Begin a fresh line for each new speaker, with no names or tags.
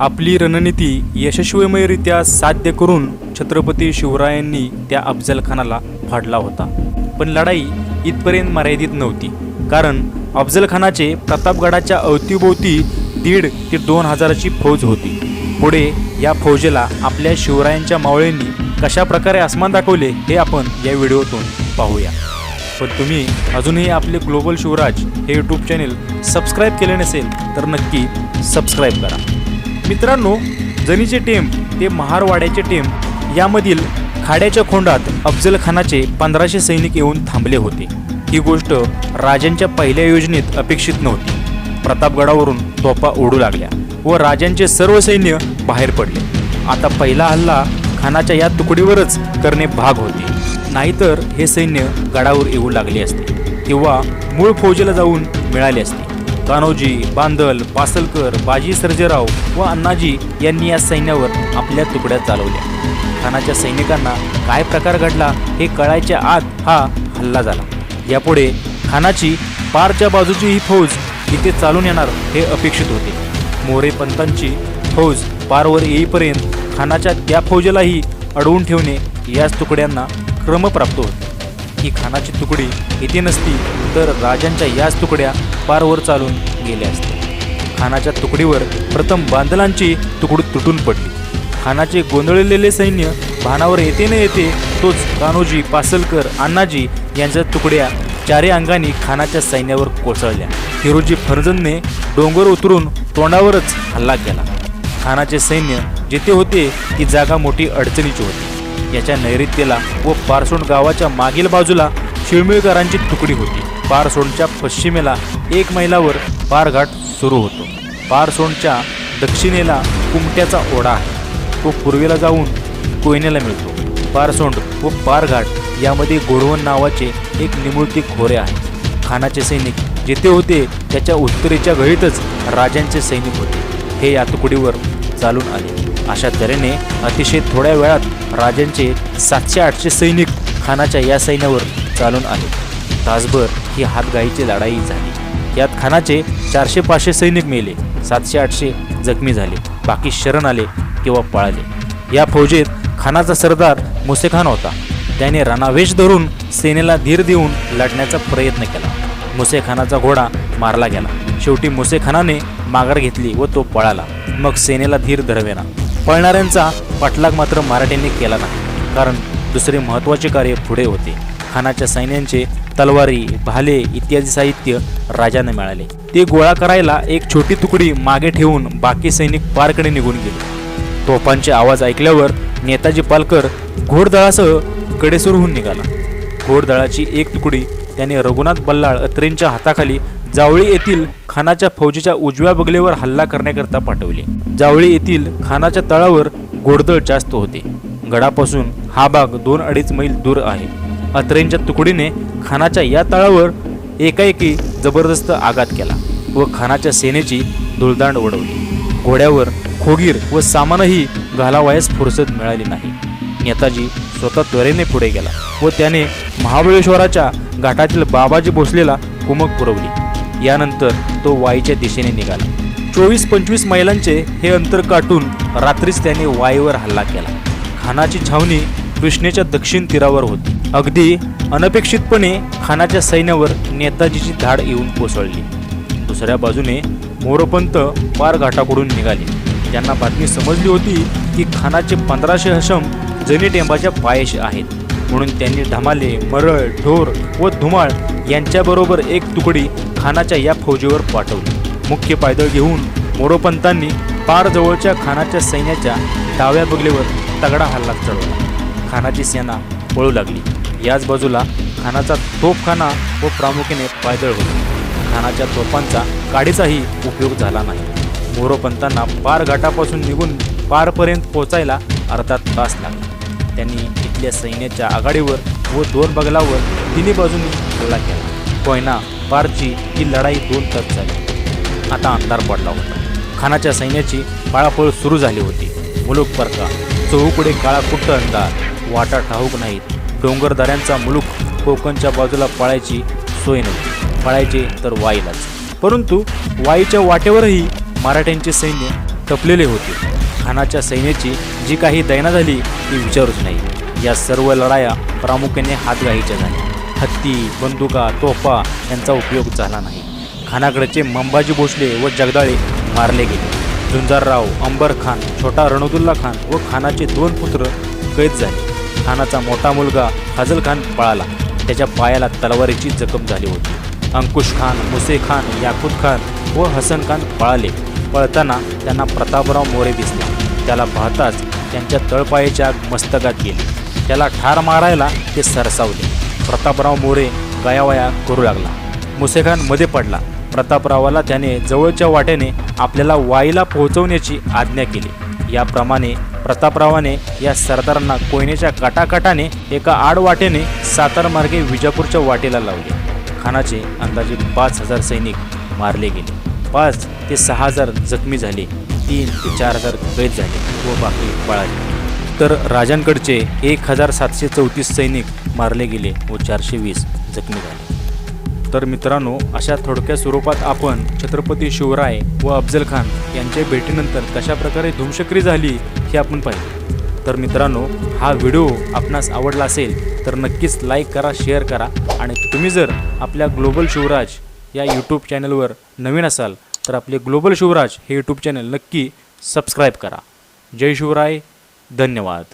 आपली रणनीती यशस्वीमयरित्या साध्य करून छत्रपती शिवरायांनी त्या अफजलखानाला फाडला होता. पण लढाई इथपर्यंत मर्यादित नव्हती. कारण अफजलखानाचे प्रतापगडाच्या अवतीभोवती दीड ते दोन हजाराची फौज होती. पुढे या फौजेला आपल्या शिवरायांच्या मावळ्यांनी कशा प्रकारे आसमान दाखवले हे आपण या व्हिडिओतून पाहूया. पण तुम्ही अजूनही आपले ग्लोबल शिवराज हे यूट्यूब चॅनेल सबस्क्राईब केले नसेल तर नक्की सबस्क्राईब करा. मित्रांनो जनीचे टेम ते महारवाड्याचे टेम यामधील खाड्याच्या खोंडात अफजल खानाचे पंधराशे सैनिक येऊन थांबले होते. ही गोष्ट राजांच्या पहिल्या योजनेत अपेक्षित नव्हती. प्रतापगडावरून तोफा ओढू लागल्या व राजांचे सर्व सैन्य बाहेर पडले. आता पहिला हल्ला खानाच्या या तुकडीवरच करणे भाग होते. नाहीतर हे सैन्य गडावर येऊ लागले असते किंवा मूळ फौजेला जाऊन मिळाले असते. कान्होजी बांदल पासलकर बाजी सर्जेराव व अण्णाजी यांनी या सैन्यावर आपल्या तुकड्या चालवल्या. खानाच्या सैनिकांना काय प्रकार घडला हे कळायच्या आत हा हल्ला झाला. यापुढे खानाची पारच्या बाजूची ही फौज इथे चालून येणार हे अपेक्षित होते. मोरे पंतांची फौज पारवर येईपर्यंत खानाच्या त्या फौजेलाही अडवून ठेवणे याच तुकड्यांना क्रमप्राप्त होते. ही खानाची तुकडी इथे नसती तर राजांच्या याच तुकड्या पारवर चालून गेल्या असत्या. खानाच्या तुकडीवर प्रथम बांदलांची तुकडी तुटून पडली. खानाचे गोंधळलेले सैन्य भानावर येते न येते तोच कान्होजी पासलकर अण्णाजी यांच्या तुकड्या चारे अंगाने खानाच्या सैन्यावर कोसळल्या. हिरोजी फर्जनने डोंगर उतरून तोंडावरच हल्ला केला. खानाचे सैन्य जिथे होते ती जागा मोठी अडचणीची होती. याच्या नैऋत्येला व पारसोंड गावाच्या मागील बाजूला शिळमिळकरांची तुकडी होती. पारसोंडच्या पश्चिमेला एक मैलावर पारघाट सुरू होतो. पारसोंडच्या दक्षिणेला कुमट्याचा ओढा आहे. तो पूर्वेला जाऊन कोयनेला मिळतो. पारसोंड व पारघाट यामध्ये गोडवण नावाचे एक निमुळती खोरे आहे. खानाचे सैनिक जिथे होते त्याच्या उत्तरेच्या घळीतच राजांचे सैनिक होते. हे या तुकडीवर चालून आले. अशा तऱ्हेने अतिशय थोड्या वेळात राजांचे सातशे आठशे सैनिक खानाच्या या सैन्यावर चालून आले. तासभर ही हातगाईची लढाई झाली. यात खानाचे चारशे पाचशे सैनिक मेले सातशे आठशे जखमी झाले बाकी शरण आले किंवा पळाले. या फौजेत खानाचा सरदार मुसेखान होता. त्याने रणावेश धरून सेनेला धीर देऊन लढण्याचा प्रयत्न केला. मुसेखानाचा घोडा मारला गेला. शेवटी मुसेखानाने माघार घेतली व तो पळाला. मग सेनेला धीर धरवेना पळणाऱ्यांचा पाठलाग मात्र मराठ्यांनी केला नाही. कारण दुसरे महत्त्वाचे कार्य पुढे होते. खानाच्या सैन्यांचे तलवारी भाले इत्यादी साहित्य राजाने मिळाले. ते गोळा करायला एक छोटी तुकडी मागे ठेवून बाकी सैनिक पारकडे निघून गेले. तोफांचे आवाज ऐकल्यावर नेताजी पालकर घोडदळासह कडेसूरहून निघाला. घोडदळाची एक तुकडी त्याने रघुनाथ बल्लाळ अत्रेंच्या हाताखाली जावळी येथील खानाच्या फौजीच्या उजव्या बगलेवर हल्ला करण्याकरता पाठवले. जावळी येथील खानाच्या तळावर घोडदळ जास्त होते. गडापासून हा भाग दोन अडीच मैल दूर आहे. अत्रेंच्या तुकडीने खानाच्या या तळावर एकाएकी जबरदस्त आघात केला व खानाच्या सेनेची धुळदांड उडवली. घोड्यावर खोगीर व सामानही घालावयास फुरसत मिळाली नाही. नेताजी स्वतः त्वरेने पुढे गेला व त्याने महाबळेश्वराच्या घाटातील बाबाजी भोसलेला कुमक पुरवली. यानंतर तो वाईच्या दिशेने निघाला. चोवीस पंचवीस मैलांचे हे अंतर काटून रात्रीच त्याने वाईवर हल्ला केला. खानाची छावणी कृष्णेच्या दक्षिण तीरावर होती. अगदी अनपेक्षितपणे खानाच्या सैन्यावर नेताजीची धाड येऊन कोसळली. दुसऱ्या बाजूने मोरपंत पार घाटाकडून निघाले. त्यांना बातमी समजली होती की खानाचे पंधराशे हशम जनी टेंबाच्या पायश आहेत. म्हणून त्यांनी धमाले मरळ ढोर व धुमाळ यांच्याबरोबर एक तुकडी खानाच्या या फौजेवर पाठवले. मुख्य पायदळ घेऊन मोरोपंतांनी पार जवळच्या खानाच्या सैन्याच्या डाव्या बगलेवर तगडा हल्ला चढवला. खानाची सेना पळू लागली. याच बाजूला खानाचा तोफखाना व प्रामुख्याने पायदळ होता. खानाच्या तोफांचा काडीचाही उपयोग झाला नाही. मोरोपंतांना पार घाटापासून निघून पारपर्यंत पोचायला अर्धा तास लागला. त्यांनी इथल्या सैन्याच्या आघाडीवर व दोन बगलावर तिन्ही बाजूंनी हल्ला केला. कोयना पारची ही लढाई दोन तास झाली. आता अंधार पडला होता. खानाच्या सैन्याची पळापळ सुरू झाली होती. मुलूक परका चहूकडे काळा कुट्ट अंधार वाटा ठाऊक नाहीत. डोंगरदऱ्यांचा मुलूक कोकणच्या बाजूला पळायची सोय नव्हती. पळायचे तर वाईलाच. परंतु वाईच्या वाटेवरही मराठ्यांचे सैन्य टपलेले होते. खानाच्या सैन्याची जी काही दैना झाली ती विचारूच नाही. या सर्व लढाया प्रामुख्याने हातगाईच्या झाल्या. हत्ती बंदुका तोफा यांचा उपयोग झाला नाही. खानाकडचे मंबाजी भोसले व जगदाळे मारले गेले. झुंजारराव अंबर खान छोटा रणदुल्ला खान व खानाचे दोन पुत्र कैद झाले. खानाचा मोठा मुलगा फाजल खान पळाला. त्याच्या पायाला तलवारीची जखम झाली होती. अंकुश खान मुसे खान याकूत खान व हसन खान पळाले. पळताना त्यांना प्रतापराव मोरे दिसला. त्याला पाहताच त्यांच्या तळपायाच्या आग मस्तकात गेले. त्याला ठार मारायला ते सरसावले. प्रतापराव मोरे गयावया करू लागला. मुसेखानमध्ये पडला. प्रतापरावाला त्याने जवळच्या वाटेने आपल्याला वाईला पोहोचवण्याची आज्ञा केली. याप्रमाणे प्रतापरावाने या सरदारांना कोयनेच्या काटाकाटाने एका आडवाटेने सातारमार्गे विजापूरच्या वाटेला लावले. खानाचे अंदाजे पाच हजार सैनिक मारले गेले. पाच ते सहा हजार जखमी झाले. तीन ते चार हजार कैद झाले व बाकी पळाले. तर राजांकडचे एक हजार सातशे चौतीस सैनिक मारले गेले व चारशे वीस जखमी झाले. तर मित्रांनो अशा थोडक्या स्वरूपात आपण छत्रपती शिवराय व अफजल खान यांच्या भेटीनंतर कशा प्रकारे धुमशक्री झाली हे आपण पाहिले. तर मित्रांनो हा व्हिडिओ आपणास आवडला असेल तर नक्कीच लाईक करा शेअर करा आणि तुम्ही जर आपल्या ग्लोबल शिवराज या यूट्यूब चॅनलवर नवीन असाल तर आपले ग्लोबल शिवराज हे यूट्यूब चॅनल नक्की सबस्क्राईब करा. जय शिवराय धन्यवाद.